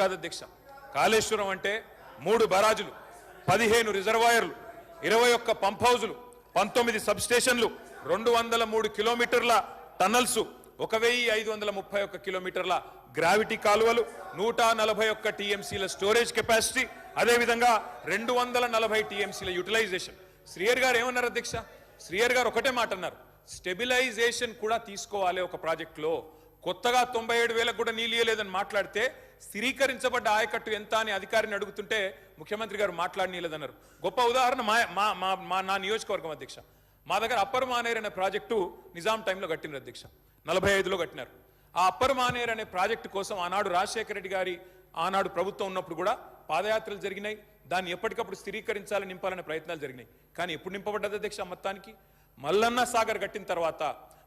కాదు అధ్యక్ష. కాళేశ్వరం అంటే మూడు బరాజులు పదిహేను రిజర్వాయర్లు ఇరవై ఒక్క పంప్ హౌజులు పంతొమ్మిది సబ్ స్టేషన్లు రెండు వందల మూడు కిలోమీటర్ల టన్నల్స్ ఒక వెయ్యి ఐదు వందల ముప్పై ఒక్క కిలోమీటర్ల గ్రావిటీ కాలువలు నూట నలభై ఒక్క టీఎంసీల స్టోరేజ్ కెపాసిటీ అదేవిధంగా రెండు వందల నలభై టీఎంసీల యూటిలైజేషన్. శ్రీయర్ గారు ఏమన్నారు అధ్యక్ష? శ్రీయర్ గారు ఒకటే మాట అన్నారు. స్టెబిలైజేషన్ కూడా తీసుకోవాలి ఒక ప్రాజెక్టులో. కొత్తగా తొంభై ఏడు వేలకు కూడా నీళ్ళు ఇవ్వలేదని మాట్లాడితే స్థిరీకరించబడ్డ ఆయకట్టు ఎంత అని అధికారిని అడుగుతుంటే ముఖ్యమంత్రి గారు మాట్లాడనీయలేదన్నారు. గొప్ప ఉదాహరణ మా మా మా మా నా నియోజకవర్గం అధ్యక్ష. మా దగ్గర అప్పర్ మానేర్ అనే ప్రాజెక్టు నిజాం టైంలో కట్టినారు అధ్యక్ష. నలభై ఐదులో కట్టినారు. ఆ అప్పర్ మానేర్ అనే ప్రాజెక్టు కోసం ఆనాడు రాజశేఖర రెడ్డి గారి ఆనాడు ప్రభుత్వం ఉన్నప్పుడు కూడా పాదయాత్రలు జరిగినాయి. దాన్ని ఎప్పటికప్పుడు స్థిరీకరించాలని నింపాలనే ప్రయత్నాలు జరిగినాయి. కానీ ఎప్పుడు నింపబడ్డది అధ్యక్ష మొత్తానికి? మల్లన్న సాగర్ కట్టిన తర్వాత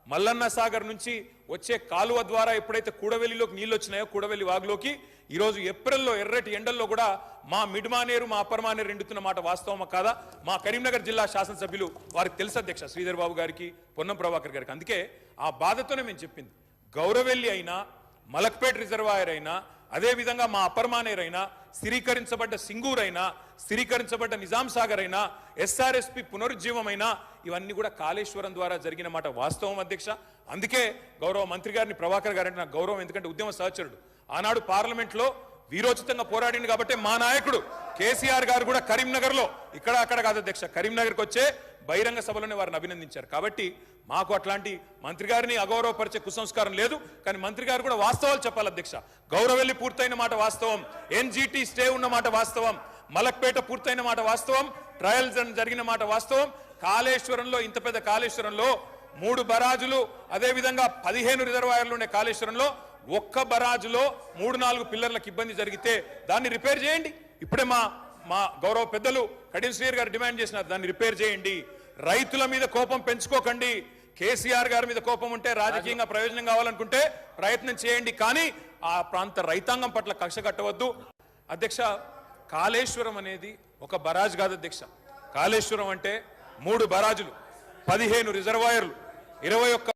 మల్లన్న సాగర్ నుంచి వచ్చే కాలువ ద్వారా ఎప్పుడైతే కూడవెల్లిలోకి నీళ్ళు వచ్చినాయో కూడవెల్లి వాగులోకి ఈరోజు ఏప్రిల్లో ఎర్రటి ఎండల్లో కూడా మా మిడ్మానేరు మా అప్పర్మానేరు ఎండుతున్న మాట వాస్తవమా కాదా? మా కరీంనగర్ జిల్లా శాసనసభ్యులు వారికి తెలుసు అధ్యక్ష శ్రీధర్ బాబు గారికి పొన్నం ప్రభాకర్ గారికి. అందుకే ఆ బాధతోనే మేము చెప్పింది. గౌరవెల్లి అయినా మలక్పేట్ రిజర్వాయర్ అయినా అదేవిధంగా మా అపర్మానేరైనా స్థిరీకరించబడ్డ సింగూరైనా అయినా స్థిరీకరించబడ్డ నిజాం సాగర్ అయినా ఎస్ఆర్ఎస్పి పునరుజ్జీవమైనా ఇవన్నీ కూడా కాళేశ్వరం ద్వారా జరిగిన మాట వాస్తవం అధ్యక్ష. అందుకే గౌరవ మంత్రి గారిని ప్రభాకర్ గారంటే నాకు గౌరవం ఎందుకంటే ఉద్యమ సహచరుడు. ఆనాడు పార్లమెంట్లో వీరోచితంగా పోరాడింది కాబట్టి మా నాయకుడు కేసీఆర్ గారు కూడా కరీంనగర్లో ఇక్కడ అక్కడ కాదు అధ్యక్ష కరీంనగర్కి వచ్చే బహిరంగ సభలోనే వారిని అభినందించారు. కాబట్టి మాకు అట్లాంటి మంత్రి గారిని అగౌరవపరిచే కుసంస్కారం లేదు కానీ మంత్రి గారు కూడా వాస్తవాలు చెప్పాలి అధ్యక్ష. గౌరవెల్లి పూర్తయిన మాట వాస్తవం ఎన్జిటి స్టే ఉన్న మాట వాస్తవం మలక్పేట పూర్తయిన మాట వాస్తవం ట్రయల్స్ జరిగిన మాట వాస్తవం కాళేశ్వరంలో ఇంత పెద్ద కాళేశ్వరంలో మూడు బరాజులు అదేవిధంగా పదిహేను రిజర్వాయర్లు ఉండే కాళేశ్వరంలో ఒక్క బరాజులో మూడు నాలుగు పిల్లర్లకు ఇబ్బంది జరిగితే దాన్ని రిపేర్ చేయండి. ఇప్పుడే మా మా గౌరవ పెద్దలు కడిల్ శ్రీయర్ గారు డిమాండ్ చేసినారు దాన్ని రిపేర్ చేయండి. రైతుల మీద కోపం పెంచుకోకండి. కేసీఆర్ గారి మీద కోపం ఉంటే రాజకీయంగా ప్రయోజనం కావాలనుకుంటే ప్రయత్నం చేయండి కానీ ఆ ప్రాంత రైతాంగం పట్ల కక్ష కట్టవద్దు. అధ్యక్ష కాళేశ్వరం అనేది ఒక బరాజ్ కాదు అధ్యక్ష. కాళేశ్వరం అంటే మూడు బరాజులు పదిహేను రిజర్వాయర్లు ఇరవై ఒక్క